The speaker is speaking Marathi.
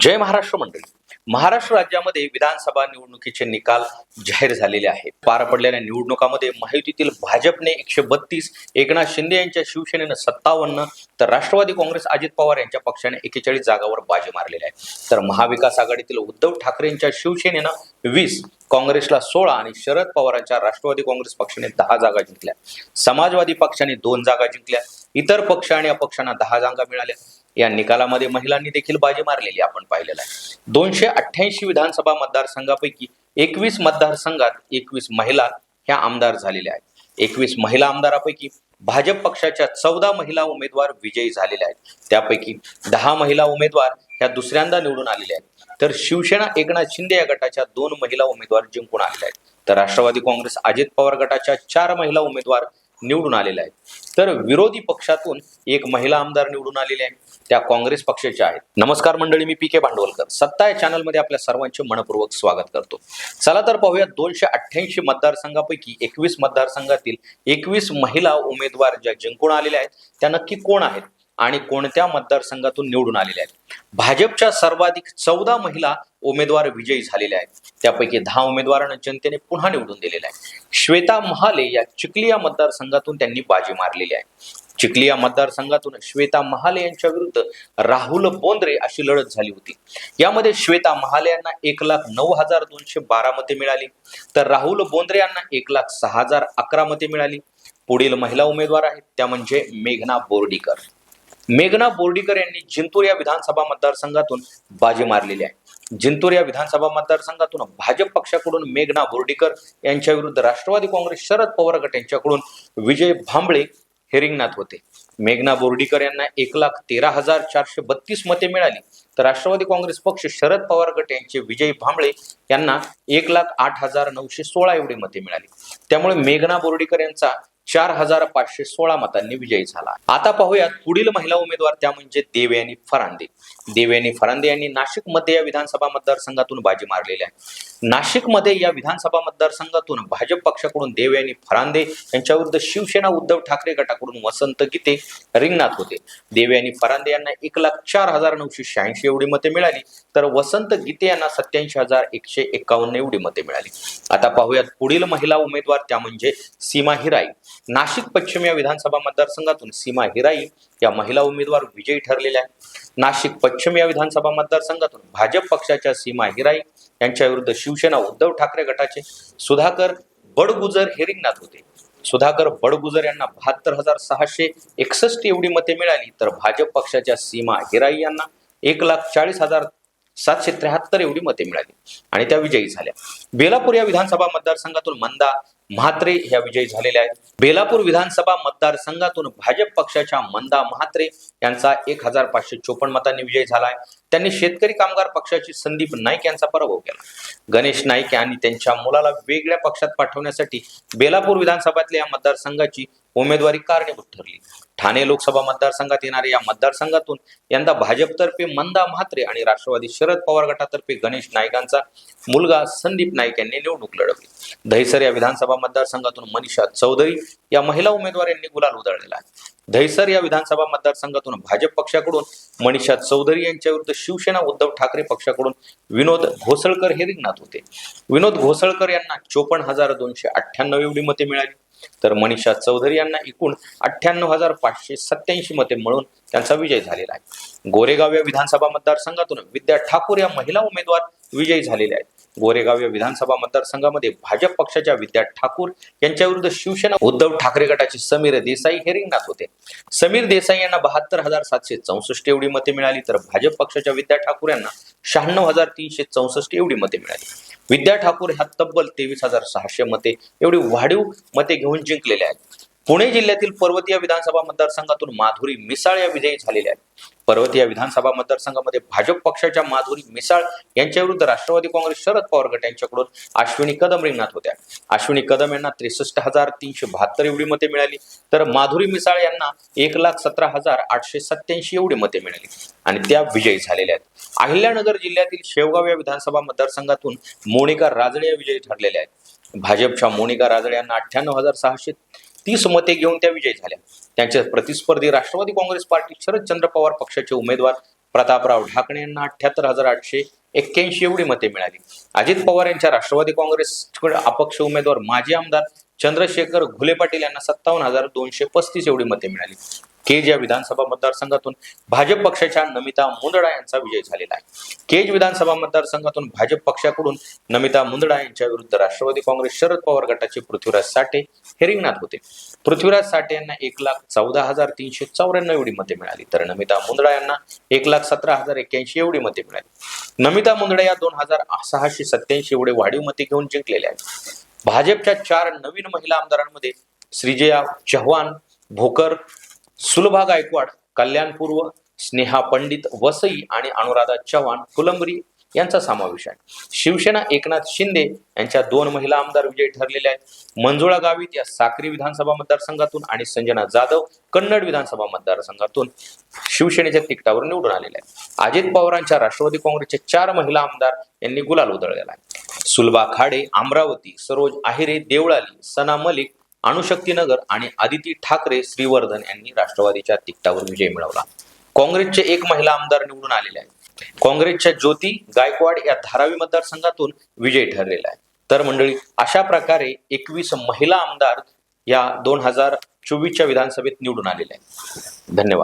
जय महाराष्ट्र मंडळी. महाराष्ट्र राज्यामध्ये विधानसभा निवडणुकीचे निकाल जाहीर झालेले आहेत. पार पडलेल्या निवडणुकामध्ये महायुतीतील भाजपने एकशे बत्तीस एकनाथ शिंदे यांच्या शिवसेनेनं सत्तावन्न तर राष्ट्रवादी काँग्रेस अजित पवार यांच्या पक्षाने एकेचाळीस जागावर बाजी मारलेली आहे. तर महाविकास आघाडीतील उद्धव ठाकरे यांच्या शिवसेनेनं वीस काँग्रेसला सोळा आणि शरद पवारांच्या राष्ट्रवादी काँग्रेस पक्षाने दहा जागा जिंकल्या. समाजवादी पक्षाने दोन जागा जिंकल्या. इतर पक्ष आणि अपक्षांना दहा जागा मिळाल्या. या निकालामध्ये महिलांनी देखील बाजी मारलेली आपण पाहिलेलं आहे. दोनशे अठ्ठ्याऐंशी विधानसभा मतदारसंघापैकी एकवीस मतदारसंघात एकवीस महिला ह्या आमदार झालेल्या आहेत. एकवीस महिला आमदारापैकी भाजप पक्षाच्या चौदा महिला उमेदवार विजयी झालेल्या आहेत. त्यापैकी दहा महिला उमेदवार ह्या दुसऱ्यांदा निवडून आलेल्या आहेत. तर शिवसेना एकनाथ शिंदे या गटाच्या दोन महिला उमेदवार जिंकून आलेल्या आहेत. तर राष्ट्रवादी काँग्रेस अजित पवार गटाच्या चार महिला उमेदवार निवडून आलेल्या आहेत. तर विरोधी पक्षातून एक महिला आमदार निवडून आलेले आहे. त्या काँग्रेस पक्षाच्या आहेत. नमस्कार मंडळी मी पी के भांडवलकर. सत्ता या चॅनलमध्ये आपल्या सर्वांचे मनपूर्वक स्वागत करतो. चला तर पाहूया दोनशे अठ्ठ्याऐंशी मतदारसंघापैकी एकवीस मतदारसंघातील एकवीस महिला उमेदवार ज्या जिंकून आलेल्या आहेत त्या नक्की कोण आहेत आणि कोणत्या मतदारसंघातून निवडून आलेल्या आहेत? भाजपच्या सर्वाधिक चौदा महिला उमेदवार विजयी झालेल्या आहेत. त्यापैकी दहा उमेदवारांना जनतेने पुन्हा निवडून दिलेला आहे. श्वेता महाले या चिखली या मतदारसंघातून त्यांनी बाजी मारलेली आहे. चिखली या मतदारसंघातून श्वेता महाले यांच्या विरुद्ध राहुल बोंद्रे अशी लढत झाली होती. यामध्ये श्वेता महाले यांना एक लाख नऊ हजार दोनशे बारा मते मिळाली. तर राहुल बोंद्रे यांना एक लाख सहा हजार अकरा मते मिळाली. पुढील महिला उमेदवार आहेत त्या म्हणजे मेघना बोर्डीकर. मेघना बोर्डीकर यांनी जिंतूर या विधानसभा मतदारसंघातून बाजी मारलेली आहे. जिंतूर या विधानसभा मतदारसंघातून भाजप पक्षाकडून मेघना बोर्डीकर यांच्या विरुद्ध राष्ट्रवादी काँग्रेस शरद पवार गट यांच्याकडून विजय भांबळे हे रिंगणात होते. मेघना बोर्डीकर यांना एक लाख तेरा हजार चारशे बत्तीस मते मिळाली. तर राष्ट्रवादी काँग्रेस पक्ष शरद पवार गट यांचे विजय भांबळे यांना एक लाख आठ हजार नऊशे सोळा एवढी मते मिळाली. त्यामुळे मेघना बोर्डीकर यांचा चार हजार पाचशे सोळा मतांनी विजयी झाला. आता पाहूयात पुढील महिला उमेदवार त्या म्हणजे देवयानी फरांदे. देवयानी फरांदे यांनी नाशिकमध्ये या विधानसभा मतदारसंघातून बाजी मारलेली आहे. नाशिकमध्ये या विधानसभा मतदारसंघातून भाजप पक्षाकडून देवयानी फरांदे यांच्या विरुद्ध शिवसेना उद्धव ठाकरे गटाकडून वसंत गीते रिंगणात होते. देवयानी फरांदे यांना एक लाख चार हजार नऊशे शहाऐंशी एवढी मते मिळाली तर वसंत गीते यांना सत्याऐंशी हजार एकशे एकावन्न एवढी मते मिळाली. आता पाहूयात पुढील महिला उमेदवार त्या म्हणजे सीमा हिराई. नाशिक पश्चिम या विधानसभा मतदारसंघातून सीमा हिराई या महिला उमेदवार विजयी ठरलेल्या आहेत. नाशिक पश्चिम या विधानसभा मतदारसंघातून भाजप पक्षाच्या सीमा हिराई यांच्या विरुद्ध शिवसेना उद्धव ठाकरे गटाचे सुधाकर बडगुजर हे रिंगणात होते. सुधाकर बडगुजर यांना बहात्तर हजार सहाशे एकसष्ट एवढी मते मिळाली तर भाजप पक्षाच्या सीमा हिराई यांना एक लाख चाळीस हजार सातशे त्र्याहत्तर एवढी मते मिळाली. आणि त्या विजयी झाल्या. बेलापूर या विधानसभा मतदारसंघातून मंदा म्हात्रे ह्या विजयी झालेल्या आहेत. बेलापूर विधानसभा मतदारसंघातून भाजप पक्षाच्या मंदा म्हात्रे यांचा एक हजार पाचशे चोपन्न मतांनी विजय झाला आहे. त्यांनी शेतकरी कामगार पक्षाची संदीप नाईक यांचा पराभव केला. गणेश नाईक यांनी त्यांच्या मुलाला वेगळ्या पक्षात पाठवण्यासाठी बेलापूर विधानसभातल्या या मतदारसंघाची उमेदवारी कारणीभूत ठरली. ठाणे लोकसभा मतदारसंघात येणाऱ्या या मतदारसंघातून यंदा भाजपतर्फे मंदा म्हात्रे आणि राष्ट्रवादी शरद पवार गटातर्फे गणेश नाईकांचा मुलगा संदीप नाईक यांनी निवडणूक लढवली. दहिसर या विधानसभा मतदारसंघातून मनीषा चौधरी या महिला उमेदवार यांनी गुलाल उधळलेला आहे. दहिसर या विधानसभा मतदारसंघातून भाजप पक्षाकडून मनीषा चौधरी यांच्या विरुद्ध शिवसेना उद्धव ठाकरे पक्षाकडून विनोद घोसळकर हे रिंगणात होते. विनोद घोसळकर यांना चोपन्न हजार दोनशे अठ्ठ्याण्णव एवढी मते मिळाली. तर मनीषा चौधरी यांना एकूण अठ्ठ्याण्णव हजार पाचशे सत्याऐंशी मते मिळून त्यांचा विजय झालेला आहे. गोरेगाव या विधानसभा मतदारसंघातून विद्या ठाकूर या महिला उमेदवार विजयी झालेल्या आहेत. गोरेगाव या विधानसभा मतदारसंघामध्ये भाजप पक्षाच्या विद्या ठाकूर यांच्याविरुद्ध शिवसेना उद्धव ठाकरे गटाचे समीर देसाई हे रिंगणात होते. समीर देसाई यांना बहात्तर हजार सातशे चौसष्ट एवढी मते मिळाली तर भाजप पक्षाच्या विद्या ठाकूर यांना शहाण्णव हजार तीनशे चौसष्ट एवढी मते मिळाली. विद्या ठाकूर ह्या तब्बल तेवीस हजार सहाशे मते एवढी वाढीव मते घेऊन जिंकलेल्या आहेत. पुणे जिल्ह्यातील पर्वतीय विधानसभा मतदारसंघातून माधुरी मिसाळ या विजयी झालेल्या आहेत. पर्वतीय विधानसभा मतदारसंघामध्ये भाजप पक्षाच्या माधुरी मिसाळ यांच्या विरुद्ध राष्ट्रवादी काँग्रेस शरद पवार गट यांच्याकडून अश्विनी कदम रिंगणात होत्या. अश्विनी कदम यांना त्रेसष्ट हजार तीनशे बहात्तर एवढी मते मिळाली. तर माधुरी मिसाळ यांना एक लाख सतरा हजार आठशे सत्याऐंशी एवढी मते मिळाली. आणि त्या विजयी झालेल्या आहेत. अहिल्यानगर जिल्ह्यातील शेवगाव या विधानसभा मतदारसंघातून मोनिका राजळे या विजयी ठरलेल्या आहेत. भाजपच्या मोनिका राजळे यांना अठ्ठ्याण्णव हजार सहाशे तीस मते घेऊन त्या विजयी झाल्या. त्यांचे प्रतिस्पर्धी राष्ट्रवादी काँग्रेस पार्टी शरदचंद्र पवार पक्षाचे उमेदवार प्रतापराव ढाकणे यांना अठ्याहत्तर हजार आठशे एक्क्याऐंशी एवढी मते मिळाली. अजित पवार यांच्या राष्ट्रवादी काँग्रेसकडे अपक्ष उमेदवार माजी आमदार चंद्रशेखर घुले पाटील यांना सत्तावन्न हजार दोनशे पस्तीस एवढी मते मिळाली. केज या विधानसभा मतदारसंघातून भाजप पक्षाच्या नमिता मुंदडा यांचा विजय झालेला आहे. केज विधानसभा मतदारसंघातून भाजप पक्षाकडून नमिता मुंदडा यांच्या विरुद्ध राष्ट्रवादी काँग्रेस शरद पवार गटाचे पृथ्वीराज साठे हे रिंगणात होते. पृथ्वीराज साठे यांना एक लाख चौदा हजार तीनशे चौऱ्याण्णव एवढी मते मिळाली. तर नमिता मुंदडा यांना एक लाख सतरा हजार एक्क्याऐंशी एवढी मते मिळाली. नमिता मुंदडा या दोन हजार सहाशे सत्याऐंशी एवढे वाढीव मते घेऊन जिंकलेले आहेत. भाजपच्या चार नवीन महिला आमदारांमध्ये श्रीजया चव्हाण भोकर सुलभा गायकवाड कल्याणपूर्व स्नेहा पंडित वसई आणि अनुराधा चव्हाण फुलंबरी यांचा समावेश आहे. शिवसेना एकनाथ शिंदे यांच्या दोन महिला आमदार विजयी ठरलेल्या आहेत. मंजुळा गावित या साक्री विधानसभा मतदारसंघातून आणि संजना जाधव कन्नड विधानसभा मतदारसंघातून शिवसेनेच्या तिकटावर निवडून आलेल्या आहेत. अजित पवारांच्या राष्ट्रवादी काँग्रेसचे चार महिला आमदार यांनी गुलाल उधळलेला आहे. सुलभा खाडे अमरावती सरोज आहिरे देवळाली सना मलिक अणुशक्तीनगर आणि आदिती ठाकरे श्रीवर्धन यांनी राष्ट्रवादीच्या तिकटावर विजय मिळवला. काँग्रेसचे एक महिला आमदार निवडून आलेले आहेत. काँग्रेसच्या ज्योती गायकवाड या धारावी मतदारसंघातून विजय ठरलेला आहे. तर मंडळी अशा प्रकारे एकवीस महिला आमदार या दोन हजार चोवीसच्या विधानसभेत निवडून आलेल्या आहेत. धन्यवाद.